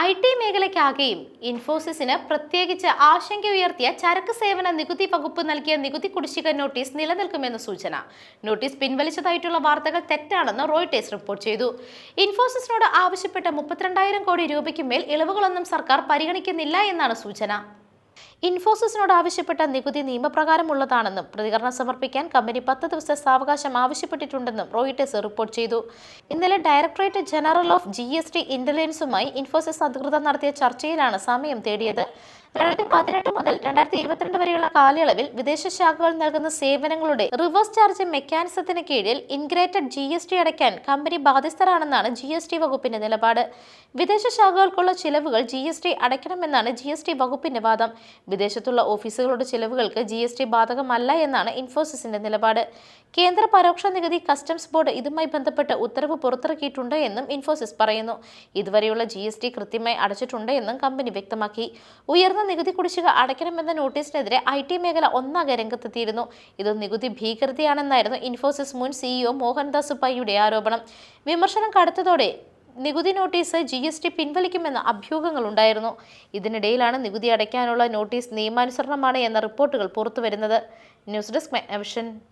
I T മേഖലയ്ക്കാകെയും ഇൻഫോസിസിന് പ്രത്യേകിച്ച് ആശങ്ക ഉയർത്തിയ ചരക്ക് സേവന നികുതി വകുപ്പ് നൽകിയ നികുതി കുടിശ്ശിക നോട്ടീസ് നിലനിൽക്കുമെന്ന സൂചന. നോട്ടീസ് പിൻവലിച്ചതായിട്ടുള്ള വാർത്തകൾ തെറ്റാണെന്ന് റോയിട്ടേഴ്സ് റിപ്പോർട്ട് ചെയ്തു. ഇൻഫോസിസിനോട് ആവശ്യപ്പെട്ട മുപ്പത്തിരണ്ടായിരം കോടി രൂപയ്ക്ക് മേൽ ഇളവുകളൊന്നും സർക്കാർ പരിഗണിക്കുന്നില്ല എന്നാണ് സൂചന. ഇൻഫോസിസിനോട് ആവശ്യപ്പെട്ട നികുതി നിയമപ്രകാരമുള്ളതാണെന്നും പ്രതികരണം സമർപ്പിക്കാൻ കമ്പനി പത്ത് ദിവസത്തെ സാവകാശം ആവശ്യപ്പെട്ടിട്ടുണ്ടെന്നും റോയിട്ടേഴ്സ് റിപ്പോർട്ട് ചെയ്തു. ഇന്നലെ directorate general of G S T ഇന്റലിജൻസുമായി Infosys അധികൃതർ നടത്തിയ ചർച്ചയിലാണ് സമയം തേടിയത്. രണ്ടായിരത്തി പതിനെട്ട് മുതൽ രണ്ടായിരത്തി ഇരുപത്തിരണ്ട് വരെയുള്ള കാലയളവിൽ വിദേശ ശാഖകൾ നൽകുന്ന സേവനങ്ങളുടെ റിവേഴ്സ് ചാർജ് മെക്കാനിസത്തിന് കീഴിൽ ഇൻഗ്രേറ്റഡ് ജി എസ് ടി അടയ്ക്കാൻ കമ്പനി ബാധ്യസ്ഥരാണെന്നാണ് ജി എസ് ടി വകുപ്പിന്റെ നിലപാട്. വിദേശ ശാഖകൾക്കുള്ള ചിലവുകൾ ജി എസ് ടി അടയ്ക്കണമെന്നാണ് ജി എസ് ടി വകുപ്പിന്റെ വാദം. വിദേശത്തുള്ള ഓഫീസുകളുടെ ചിലവുകൾക്ക് ജി എസ് ടി ബാധകമല്ല എന്നാണ് ഇൻഫോസിസിന്റെ നിലപാട്. കേന്ദ്ര പരോക്ഷ നികുതി കസ്റ്റംസ് ബോർഡ് ഇതുമായി ബന്ധപ്പെട്ട് ഉത്തരവ് പുറത്തിറക്കിയിട്ടുണ്ട് എന്നും ഇൻഫോസിസ് പറയുന്നു. ഇതുവരെയുള്ള ജി കൃത്യമായി അടച്ചിട്ടുണ്ട് എന്നും കമ്പനി വ്യക്തമാക്കി. ഉയർന്ന നികുതി കുടിശ്ശിക അടയ്ക്കണമെന്ന നോട്ടീസിനെതിരെ ഐ ടി മേഖല ഒന്നാകെ രംഗത്തെത്തിയിരുന്നു. ഇത് നികുതി ഭീകരതയാണെന്നായിരുന്നു ഇൻഫോസിസ് മുൻ സിഇഒ മോഹൻദാസ് പൈയുടെ ആരോപണം. വിമർശനം കടുത്തതോടെ നികുതി നോട്ടീസ് ജി എസ് ടി പിൻവലിക്കുമെന്ന അഭ്യൂഹങ്ങളുണ്ടായിരുന്നു ഇതിനിടയിലാണ് നികുതി അടയ്ക്കാനുള്ള നോട്ടീസ് നിയമാനുസരണമാണ് എന്ന റിപ്പോർട്ടുകൾ പുറത്തുവരുന്നത്. News desk Magnavision.